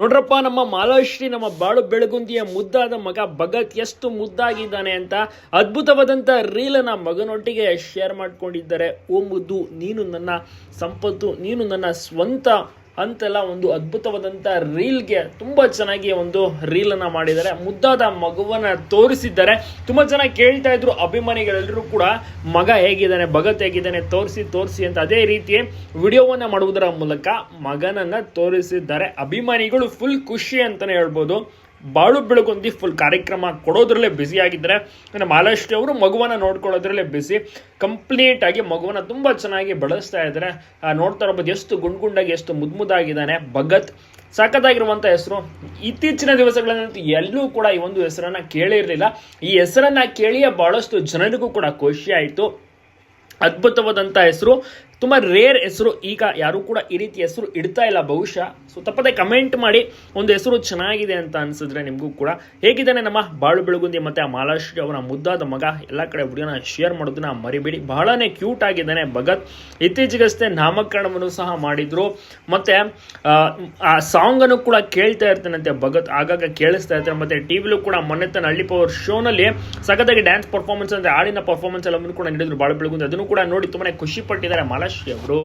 ನೋಡ್ರಪ್ಪ, ನಮ್ಮ ಮಾಲಾಶ್ರೀ, ನಮ್ಮ ಬಾಳು ಬೆಳಗುಂದಿಯ ಮುದ್ದಾದ ಮಗ ಭಗತ್ ಎಷ್ಟು ಮುದ್ದಾಗಿದ್ದಾನೆ ಅಂತ ಅದ್ಭುತವಾದಂಥ ರೀಲನ್ನು ಮಗನೊಟ್ಟಿಗೆ ಶೇರ್ ಮಾಡ್ಕೊಂಡಿದ್ದಾರೆ. ಓ ಮುದ್ದು, ನೀನು ನನ್ನ ಸಂಪತ್ತು, ನೀನು ನನ್ನ ಸ್ವಂತ ಅಂತೆಲ್ಲ ಒಂದು ಅದ್ಭುತವಾದಂಥ ರೀಲ್ಗೆ ತುಂಬ ಚೆನ್ನಾಗಿ ಒಂದು ರೀಲನ್ನು ಮಾಡಿದ್ದಾರೆ. ಮುದ್ದಾದ ಮಗುವನ್ನು ತೋರಿಸಿದ್ದಾರೆ. ತುಂಬ ಜನ ಕೇಳ್ತಾ ಇದ್ರು, ಅಭಿಮಾನಿಗಳೆಲ್ಲರೂ ಕೂಡ ಮಗ ಹೇಗಿದ್ದಾನೆ, ಭಗತ್ ಹೇಗಿದ್ದಾನೆ, ತೋರಿಸಿ ತೋರಿಸಿ ಅಂತ ಅದೇ ರೀತಿ ವಿಡಿಯೋವನ್ನ ಮಾಡುವುದರ ಮೂಲಕ ಮಗನನ್ನ ತೋರಿಸಿದ್ದಾರೆ. ಅಭಿಮಾನಿಗಳು ಫುಲ್ ಖುಷಿ ಅಂತಾನೆ ಹೇಳ್ಬೋದು. ಬಾಳು ಬೆಳಗೊಂದಿ ಫುಲ್ ಕಾರ್ಯಕ್ರಮ ಕೊಡೋದ್ರಲ್ಲೇ ಬ್ಯುಸಿ ಆಗಿದ್ದಾರೆ ಇನ್ನು ಮಾಲಾಶ್ರೀ ಅವರು ಮಗುವನ್ನ ನೋಡ್ಕೊಳ್ಳೋದ್ರಲ್ಲೇ ಬ್ಯುಸಿ ಕಂಪ್ಲೀಟ್ ಆಗಿ ಮಗುವನ್ನ ತುಂಬಾ ಚೆನ್ನಾಗಿ ಬೆಳೆಸ್ತಾ ಇದ್ದಾರೆ ನೋಡ್ತಾ ಇರ್ಬೋದು ಎಷ್ಟು ಗುಂಡ್ಗುಂಡಾಗಿ ಎಷ್ಟು ಮುದ್ಮುದಾಗಿದ್ದಾನೆ ಭಗತ್. ಸಖತ್ತಾಗಿರುವಂಥ ಹೆಸರು, ಇತ್ತೀಚಿನ ದಿವಸಗಳಂತೂ ಎಲ್ಲೂ ಕೂಡ ಈ ಒಂದು ಹೆಸರನ್ನ ಕೇಳಿರಲಿಲ್ಲ. ಈ ಹೆಸರನ್ನ ಕೇಳಿಯೇ ಬಹಳಷ್ಟು ಜನರಿಗೂ ಕೂಡ ಖುಷಿ ಆಯಿತು. ಅದ್ಭುತವಾದಂಥ ಹೆಸರು. ತುಂಬ ರೇರ್ ಹೆಸರು. ಈಗ ಯಾರು ಕೂಡ ಈ ರೀತಿ ಹೆಸರು ಇಡ್ತಾ ಇಲ್ಲ ಬಹುಶಃ. ಸೊ ತಪ್ಪದೆ ಕಮೆಂಟ್ ಮಾಡಿ. ಒಂದು ಹೆಸರು ಚೆನ್ನಾಗಿದೆ ಅಂತ ಅನಿಸಿದ್ರೆ ನಿಮಗೂ ಕೂಡ. ಹೇಗಿದ್ದಾನೆ ನಮ್ಮ ಬಾಳು ಬೆಳಗುಂದಿ ಮತ್ತು ಆ ಮಾಲಾಶ್ರೀ ಅವರ ಮುದ್ದಾದ ಮಗ? ಎಲ್ಲ ಕಡೆ ಹುಡುಗನ ಶೇರ್ ಮಾಡೋದನ್ನ ಮರಿಬೇಡಿ. ಬಹಳನೇ ಕ್ಯೂಟ್ ಆಗಿದ್ದಾನೆ ಭಗತ್. ಇತ್ತೀಚೆಗಷ್ಟೇ ನಾಮಕರಣವನ್ನು ಸಹ ಮಾಡಿದರು. ಮತ್ತು ಆ, ಸಾಂಗನ್ನು ಕೂಡ ಕೇಳ್ತಾ ಇರ್ತಾನಂತೆ ಭಗತ್. ಆಗಾಗ ಕೇಳಿಸ್ತಾ ಇರ್ತಾನೆ. ಮತ್ತೆ ಟಿವಿಲೂ ಕೂಡ ಮೊನ್ನೆ ತನ್ನ ಹಳ್ಳಿ ಪವರ್ ಶೋನಲ್ಲಿ ಸಖತ್ತಾಗಿ ಡ್ಯಾನ್ಸ್ ಪರ್ಫಾರ್ಮೆನ್ಸ್ ಅಂದರೆ ಹಾಡಿನ ಪರ್ಫಾರ್ಮೆನ್ಸ್ ಎಲ್ಲವನ್ನು ಕೂಡ ನೀಡಿದ್ರು ಬಾಳು ಬೆಳಗುಂದಿ. ಅದನ್ನು ಕೂಡ ನೋಡಿ ತುಂಬಾ ಖುಷಿ ಪಟ್ಟಿದ್ದಾರೆ ಮಾಲಾಶ್ರೀ ಅವರು